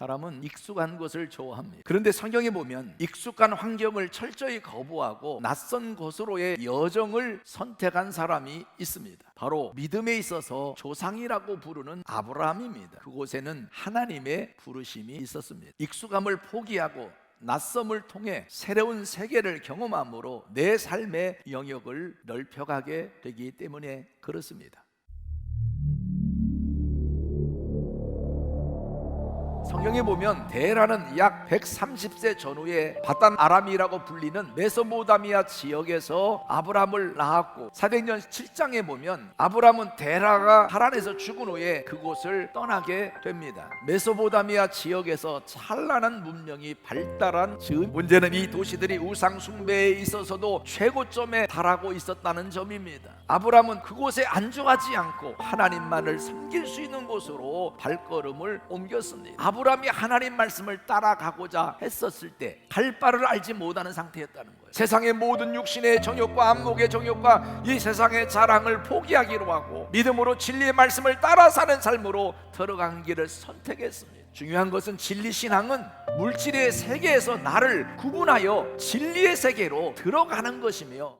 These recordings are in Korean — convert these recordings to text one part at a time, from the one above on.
사람은 익숙한 것을 좋아합니다. 그런데 성경에 보면 익숙한 환경을 철저히 거부하고 낯선 곳으로의 여정을 선택한 사람이 있습니다. 바로 믿음에 있어서 조상이라고 부르는 아브라함입니다. 그곳에는 하나님의 부르심이 있었습니다. 익숙함을 포기하고 낯섦을 통해 새로운 세계를 경험함으로 내 삶의 영역을 넓혀가게 되기 때문에 그렇습니다. 성경에 보면 데라는 약 130세 전후에 바단 아람이라고 불리는 메소포타미아 지역에서 아브람을 낳았고 사도행전 7장에 보면 아브람은 데라가 하란에서 죽은 후에 그곳을 떠나게 됩니다. 메소포타미아 지역에서 찬란한 문명이 발달한 즈음 문제는 이 도시들이 우상 숭배에 있어서도 최고점에 달하고 있었다는 점입니다. 아브람은 그곳에 안주하지 않고 하나님만을 섬길 수 있는 곳으로 발걸음을 옮겼습니다. 람이 하나님 말씀을 따라가고자 했었을 때 갈 바를 알지 못하는 상태였다는 거예요. 세상의 모든 육신의 정욕과 안목의 정욕과 이 세상의 자랑을 포기하기로 하고 믿음으로 진리의 말씀을 따라 사는 삶으로 들어간 길을 선택했습니다. 중요한 것은 진리 신앙은 물질의 세계에서 나를 구분하여 진리의 세계로 들어가는 것이며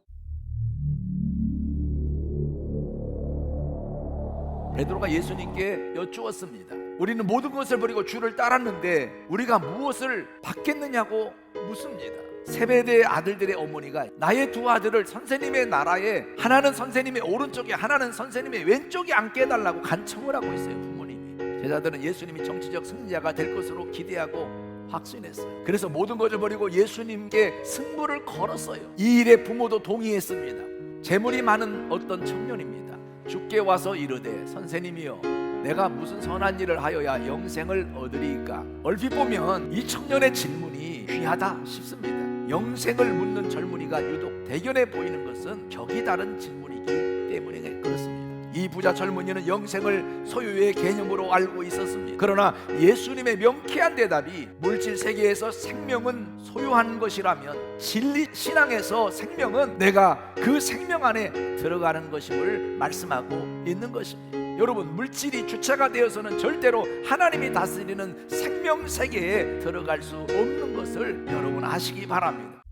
베드로가 예수님께 여쭈었습니다. 우리는 모든 것을 버리고 주를 따랐는데 우리가 무엇을 받겠느냐고 묻습니다. 세베대의 아들들의 어머니가 나의 두 아들을 선생님의 나라에 하나는 선생님의 오른쪽에 하나는 선생님의 왼쪽에 앉게 해달라고 간청을 하고 있어요 부모님이. 제자들은 예수님이 정치적 승리자가 될 것으로 기대하고 확신했어요. 그래서 모든 것을 버리고 예수님께 승부를 걸었어요. 이 일에 부모도 동의했습니다. 재물이 많은 어떤 청년입니다. 주께 와서 이르되 선생님이여 내가 무슨 선한 일을 하여야 영생을 얻으리까? 얼핏 보면 이 청년의 질문이 귀하다 싶습니다. 영생을 묻는 젊은이가 유독 대견해 보이는 것은 격이 다른 질문이기 때문에 그렇습니다. 이 부자 젊은이는 영생을 소유의 개념으로 알고 있었습니다. 그러나 예수님의 명쾌한 대답이 물질 세계에서 생명은 소유한 것이라면 진리 신앙에서 생명은 내가 그 생명 안에 들어가는 것임을 말씀하고 있는 것입니다 여러분 물질이 주체가 되어서는 절대로 하나님이 다스리는 생명 세계에 들어갈 수 없는 것을 여러분 아시기 바랍니다.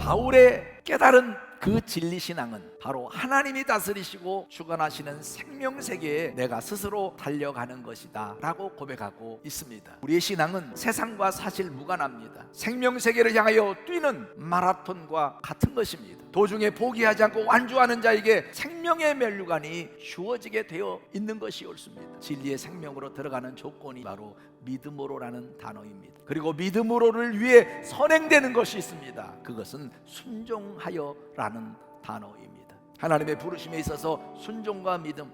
바울의 깨달은 그 진리 신앙은 바로 하나님이 다스리시고 주관하시는 생명 세계에 내가 스스로 달려가는 것이다라고 고백하고 있습니다. 우리의 신앙은 세상과 사실 무관합니다. 생명 세계를 향하여 뛰는 마라톤과 같은 것입니다. 도중에 포기하지 않고 완주하는 자에게 생명의 멸류관이 주어지게 되어 있는 것이 옳습니다. 진리의 생명으로 들어가는 조건이 바로 믿음으로라는 단어입니다. 그리고 믿음으로를 위해 선행되는 것이 있습니다. 그것은 순종하여라는 단어입니다. 하나님의 부르심에 있어서 순종과 믿음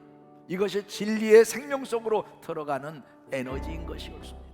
이것이 진리의 생명 속으로 들어가는 에너지인 것이 옳습니다.